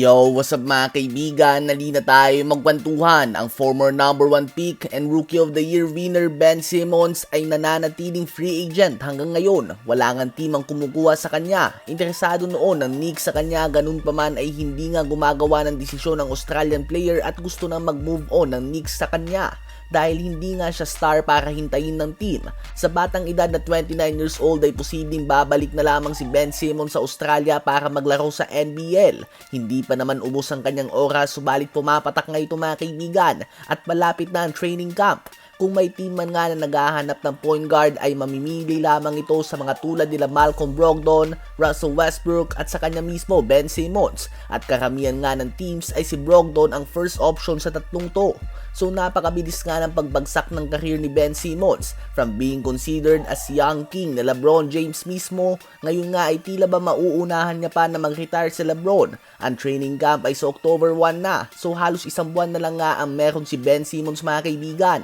Yo, what's up mga kaibigan? Nali na tayo magkwentuhan. Ang former number 1 pick and Rookie of the Year winner Ben Simmons ay nananatiling free agent hanggang ngayon. Wala nga team ang kumukuha sa kanya. Interesado noon ng Knicks sa kanya, ganun pa man ay hindi nga gumagawa ng desisyon ng Australian player at gusto na mag-move on ng Knicks sa kanya dahil hindi nga siya star para hintayin ng team. Sa batang edad na 29 years old ay posibleng babalik na lamang si Ben Simmons sa Australia para maglaro sa NBL. Hindi pa naman ubos ang kanyang oras subalit pumapatak nga ito mga kaibigan at malapit na ang training camp. Kung may team man nga na naghahanap ng point guard ay mamimili lamang ito sa mga tulad nila Malcolm Brogdon, Russell Westbrook at sa kanya mismo Ben Simmons. At karamihan nga ng teams ay si Brogdon ang first option sa tatlong to. So napakabilis nga ng pagbagsak ng career ni Ben Simmons from being considered as young king na LeBron James mismo, ngayon nga ay tila ba mauunahan niya pa na mag-retire si LeBron. Ang training camp ay sa October 1 na, so halos isang buwan na lang nga ang meron si Ben Simmons mga kaibigan.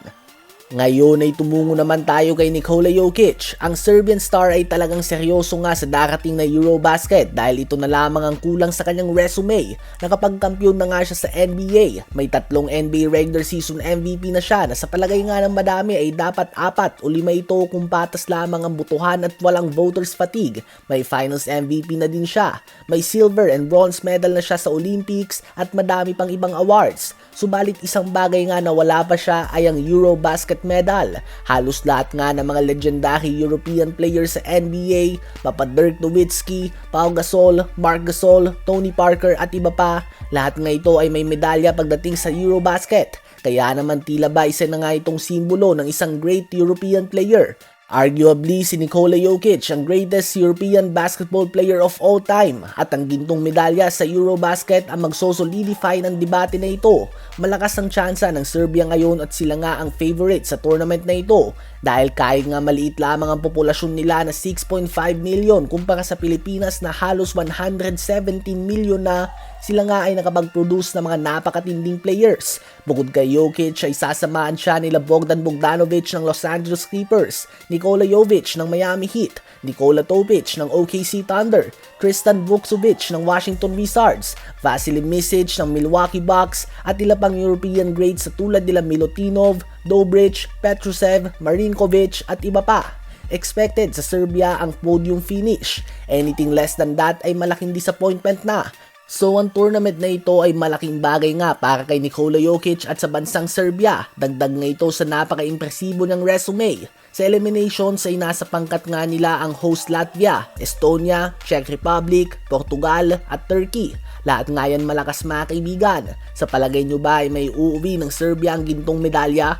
Ngayon ay tumungo naman tayo kay Nikola Jokic. Ang Serbian star ay talagang seryoso nga sa darating na Eurobasket dahil ito na lamang ang kulang sa kanyang resume. Nakapagkampiyon na nga siya sa NBA. May tatlong NBA regular season MVP na siya na sa palagay nga ng madami ay dapat apat o lima ito kung patas lamang ang butuhan at walang voters fatigue. May finals MVP na din siya. May silver and bronze medal na siya sa Olympics at madami pang ibang awards. Subalit isang bagay nga na wala pa siya ay ang Eurobasket medal. Halos lahat nga ng mga legendary European players sa NBA, Papa Dirk Nowitzki, Pau Gasol, Mark Gasol, Tony Parker at iba pa, lahat nga ito ay may medalya pagdating sa Eurobasket. Kaya naman tila ba isa na nga itong simbolo ng isang great European player Arguably, si Nikola Jokic ang greatest European basketball player of all time at ang gintong medalya sa Eurobasket ang magsosolidify ng debate na ito. Malakas ang tsansa ng Serbia ngayon at sila nga ang favorite sa tournament na ito. Dahil kahit nga maliit lamang ang populasyon nila na 6.5 million kumpara sa Pilipinas na halos 117 million na sila nga ay nakapag-produce ng mga napakatinding players. Bukod kay Jokic ay sasamahan siya nila Bogdan Bogdanovic ng Los Angeles Clippers, Nikola Jovic ng Miami Heat, Nikola Topic ng OKC Thunder, Tristan Vukcevic ng Washington Wizards, Vasily Misic ng Milwaukee Bucks at ilang pang European grades sa tulad nila Milutinov, Dobrich, Petrusev, Marinkovic at iba pa. Expected sa Serbia ang podium finish. Anything less than that ay malaking disappointment na. So ang tournament na ito ay malaking bagay nga para kay Nikola Jokic at sa bansang Serbia. Dagdag nga ito sa napaka-impresibo ng resume. Sa eliminations ay nasa pangkat nga nila ang host Latvia, Estonia, Czech Republic, Portugal at Turkey. Lahat nga yan malakas mga kaibigan. Sa palagay nyo ba ay may uuwi ng Serbia ang gintong medalya?